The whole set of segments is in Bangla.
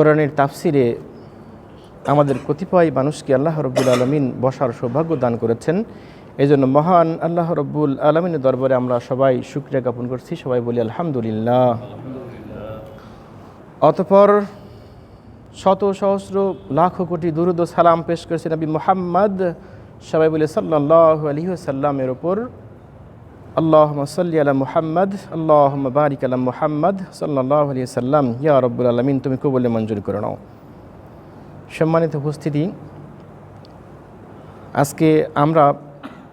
কোরআনের তাফসিরে আমাদের কতিপয় মানুষকে আল্লাহ রব্বুল আলমিন বসার সৌভাগ্য দান করেছেন। এই জন্য মহান আল্লাহ রব্বুল আলমিনের দরবারে আমরা সবাই শুক্রিয়া জ্ঞাপন করছি। সবাই বলি আলহামদুলিল্লাহ। অতপর শত সহস্র লাখো কোটি দুরুদ সালাম পেশ করেছে নবী মোহাম্মদ। সবাই বলে সাল্লাহ আলী সাল্লামের ওপর। আল্লাহ সাল্লি আলা মুহাম্মদ আল্লাহ বারিক আলা মুহাম্মদ সাল্লাহ আলী সাল্লাম ইয়া রব্বুল আলমিন তুমি কবলে মঞ্জুর করে নাও। সম্মানিত উপস্থিতি, আজকে আমরা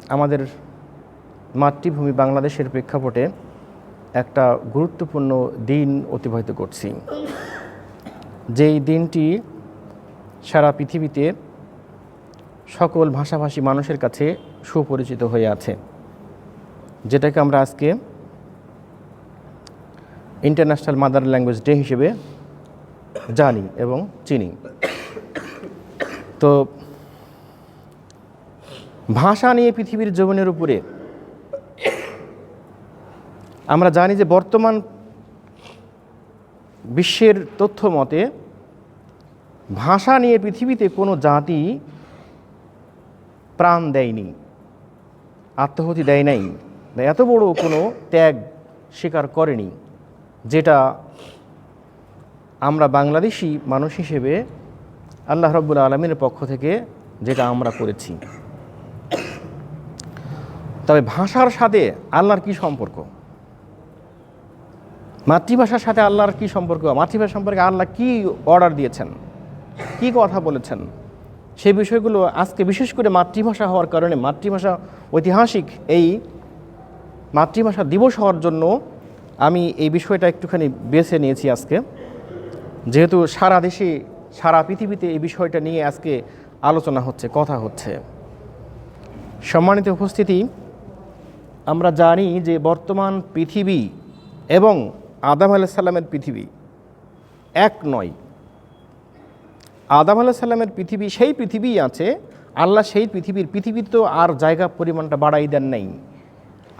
আমাদের মাতৃভূমি বাংলাদেশের প্রেক্ষাপটে একটা গুরুত্বপূর্ণ দিন অতিবাহিত করছি। যেই দিনটি সারা পৃথিবীতে সকল ভাষাভাষী মানুষের কাছে সুপরিচিত হয়ে আছে। যেটাকে আমরা আজকে ইন্টারন্যাশনাল মাদার ল্যাঙ্গুয়েজ ডে হিসেবে জানি এবং চিনি। তো ভাষা নিয়ে পৃথিবীর জীবনের উপরে আমরা জানি যে বর্তমান বিশ্বের তথ্য মতে ভাষা নিয়ে পৃথিবীতে কোনো জাতি প্রাণ দেয়নি আত্মহতি দেয় নাই। এত বড় কোনো ত্যাগ স্বীকার করেনি, যেটা আমরা বাংলাদেশি মানুষ হিসেবে আল্লাহ রব্বুল আলমীর পক্ষ থেকে যেটা আমরা করেছি। তবে ভাষার সাথে আল্লাহর কি সম্পর্ক? মাতৃভাষার সাথে আল্লাহর কি সম্পর্ক? মাতৃভাষা সম্পর্কে আল্লাহ কি অর্ডার দিয়েছেন? কি কথা বলেছেন? সেই বিষয়গুলো আজকে বিশেষ করে মাতৃভাষা হওয়ার কারণে মাতৃভাষা ঐতিহাসিক এই মাতৃভাষা দিবস হওয়ার জন্য আমি এই বিষয়টা একটুখানি বেছে নিয়েছি আজকে। যেহেতু সারা দেশে, সারা পৃথিবীতে এই বিষয়টা নিয়ে আজকে আলোচনা হচ্ছে, কথা হচ্ছে। সম্মানিত উপস্থিতি, আমরা জানি যে বর্তমান পৃথিবী এবং আদাম আলাইসাল্লামের পৃথিবী এক নয়। আদাম আলাইসাল্লামের পৃথিবী সেই পৃথিবী আছে, আল্লাহ সেই পৃথিবীর পৃথিবীর তো আর জায়গা পরিমাণটা বাড়াই দেন নাই।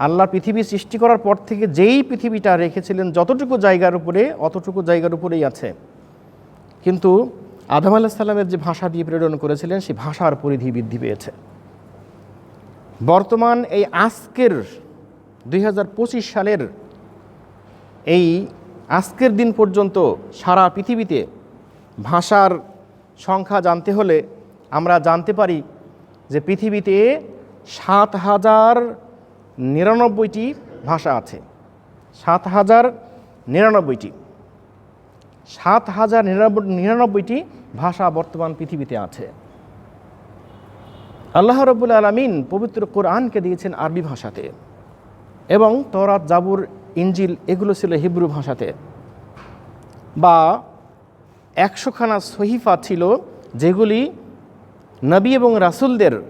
আল্লাহ পৃথিবী সৃষ্টি করার পর থেকে যেই পৃথিবীটা রেখেছিলেন, যতটুকু জায়গার উপরে, অতটুকু জায়গার উপরেই আছে। কিন্তু আদাম আলাহিসাল্লামের যে ভাষা দিয়ে প্রেরণ করেছিলেন, সেই ভাষার পরিধি বৃদ্ধি পেয়েছে। বর্তমান এই আজকের দুই হাজার পঁচিশ সালের এই আজকের দিন পর্যন্ত সারা পৃথিবীতে ভাষার সংখ্যা জানতে হলে আমরা জানতে পারি যে পৃথিবীতে সাত হাজার নিরানব্বইটি ভাষা আছে। সাত হাজার নিরানব্বইটি। সাত হাজার নিরানব্বই, নিরানব্বইটি ভাষা বর্তমান পৃথিবীতে আছে। আল্লাহ রব্বুল আলমিন পবিত্র কোরআনকে দিয়েছেন আরবি ভাষাতে এবং তরাত জাবুর ইঞ্জিল এগুলো ছিল হিব্রু ভাষাতে। বা একশোখানা সহিফা ছিল যেগুলি নবী এবং রাসুলদের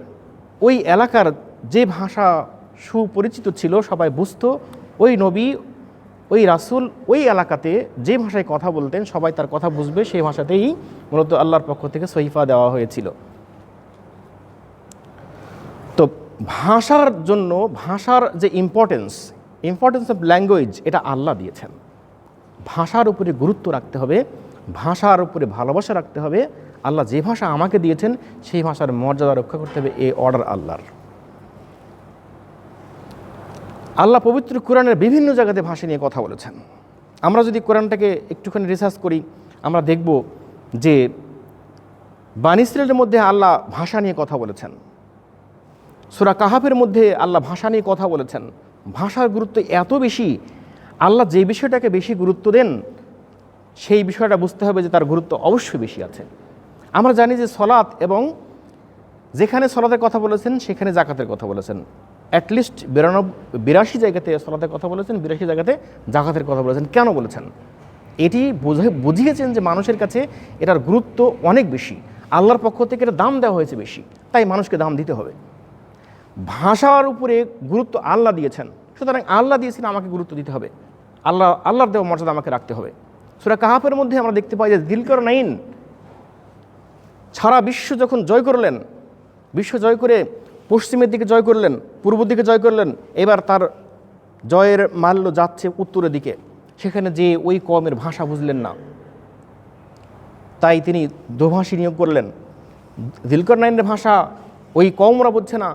ওই এলাকার যে ভাষা সুপরিচিত ছিল, সবাই বুঝত, ওই নবী, ওই রাসুল ওই এলাকাতে যে ভাষায় কথা বলতেন, সবাই তার কথা বুঝবে, সেই ভাষাতেই মূলত আল্লাহর পক্ষ থেকে সহিফা দেওয়া হয়েছিল। তো ভাষার জন্য, ভাষার যে ইম্পর্টেন্স ইম্পর্টেন্স অফ ল্যাঙ্গুয়েজ এটা আল্লাহ দিয়েছেন। ভাষার উপরে গুরুত্ব রাখতে হবে, ভাষার উপরে ভালোবাসা রাখতে হবে, আল্লাহ যে ভাষা আমাকে দিয়েছেন, সেই ভাষার মর্যাদা রক্ষা করতে হবে এ অর্ডার আল্লাহর। আল্লাহ পবিত্র কোরআনের বিভিন্ন জায়গাতে ভাষা নিয়ে কথা বলেছেন। আমরা যদি কোরআনটাকে একটুখানি রিসার্চ করি, আমরা দেখব যে বানিসরের মধ্যে আল্লাহ ভাষা নিয়ে কথা বলেছেন। সুরা কাহাফের মধ্যে আল্লাহ ভাষা নিয়ে কথা বলেছেন। ভাষার গুরুত্ব এত বেশি, আল্লাহ যে বিষয়টাকে বেশি গুরুত্ব দেন, সেই বিষয়টা বুঝতে হবে যে তার গুরুত্ব অবশ্যই বেশি আছে। আমরা জানি যে সলাৎ এবং যেখানে সলাতের কথা বলেছেন, সেখানে জাকাতের কথা বলেছেন। অ্যাটলিস্ট বিরানব্বই বিরাশি জায়গাতে সলাতের কথা বলেছেন, বিরাশি জায়গাতে জাকাতের কথা বলেছেন। কেন বলেছেন? এটি বোঝা, বুঝিয়েছেন যে মানুষের কাছে এটার গুরুত্ব অনেক বেশি। আল্লাহর পক্ষ থেকে এটা দাম দেওয়া হয়েছে বেশি, তাই মানুষকে দাম দিতে হবে। ভাষার উপরে গুরুত্ব আল্লাহ দিয়েছেন, সুতরাং আল্লাহ দিয়েছেন আমাকে গুরুত্ব দিতে হবে। আল্লাহ, আল্লাহর দেওয়া মর্যাদা আমাকে রাখতে হবে। সুরা কাহাফের মধ্যে আমরা দেখতে পাই যে দিলকর নাইন সারা বিশ্ব যখন জয় করলেন, বিশ্ব জয় করে পশ্চিমের দিকে জয় করলেন, পূর্ব দিকে জয় করলেন, এবার তার জয়ের মাল্য যাচ্ছে উত্তরের দিকে। সেখানে যে ওই কমের ভাষা বুঝলেন না। তাই তিনি দোভাষী নিয়োগ করলেন। দিলকর নাইনের ভাষা ওই কওমরা বুঝছে না,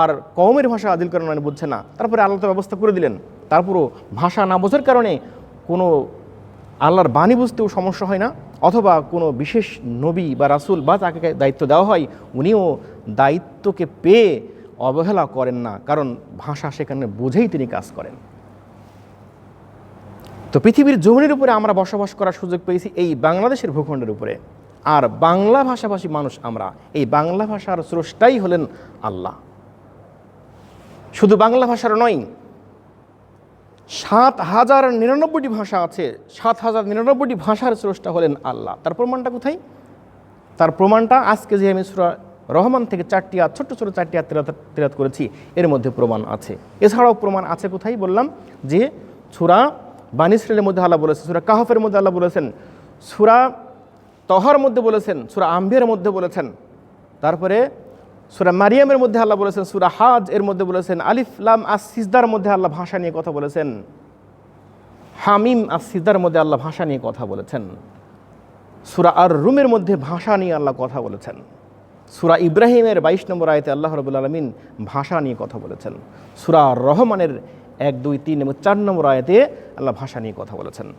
আর কওমের ভাষা দিলকর নাইন বুঝছে না। তারপরে আল্লাহ ব্যবস্থা করে দিলেন। তারপরও ভাষা না বোঝার কারণে কোনো আল্লাহর বাণী বুঝতেও সমস্যা হয় না, অথবা কোনো বিশেষ নবী বা রাসূল বা তাকে দায়িত্ব দেওয়া হয়, উনিও দায়িত্বকে পেয়ে অবহেলা করেন না, কারণ ভাষা সেখানে বুঝেই তিনি কাজ করেন। তো পৃথিবীর জমিনের উপরে আমরা বসবাস করার সুযোগ পেয়েছি এই বাংলাদেশের ভূখণ্ডের উপরে। আর বাংলা ভাষাভাষী মানুষ আমরা, এই বাংলা ভাষার স্রষ্টাই হলেন আল্লাহ। শুধু বাংলা ভাষার নয় সাত হাজার নিরানব্বইটি ভাষা আছে, সাত হাজার নিরানব্বইটি ভাষার স্রষ্টা হলেন আল্লাহ। তার প্রমাণটা কোথায়? তার প্রমাণটা আজকে যে আমি সুরা রহমান থেকে চারটি আয়াত, ছোট্ট ছোট চারটি তেলাত তেলাত করেছি, এর মধ্যে প্রমাণ আছে। এছাড়াও প্রমাণ আছে কোথায় বললাম? যে সুরা বানিসরেলের মধ্যে আল্লাহ বলেছেন, সুরা কাহফের মধ্যে আল্লাহ বলেছেন, সুরা তহার মধ্যে বলেছেন, সুরা আম্বিয়ার মধ্যে বলেছেন। তারপরে সুরা মারিয়ামের মধ্যে আল্লাহ বলেছেন, সুরা হাজ এর মধ্যে বলেছেন আলিফলাম আস, সিজদার মধ্যে আল্লাহ ভাষা নিয়ে কথা বলেছেন। হামিম, আস, সিজদার মধ্যে আল্লাহ ভাষা নিয়ে কথা বলেছেন। সুরা আর রুমের মধ্যে ভাষা নিয়ে আল্লাহ কথা বলেছেন। সুরা ইব্রাহিমের বাইশ নম্বর আয়তে আল্লাহ রবুল আলমিন ভাষা নিয়ে কথা বলেছেন। সুরা রহমানের এক, দুই, তিন এবং চার নম্বর আয়তে আল্লাহ ভাষা নিয়ে কথা বলেছেন।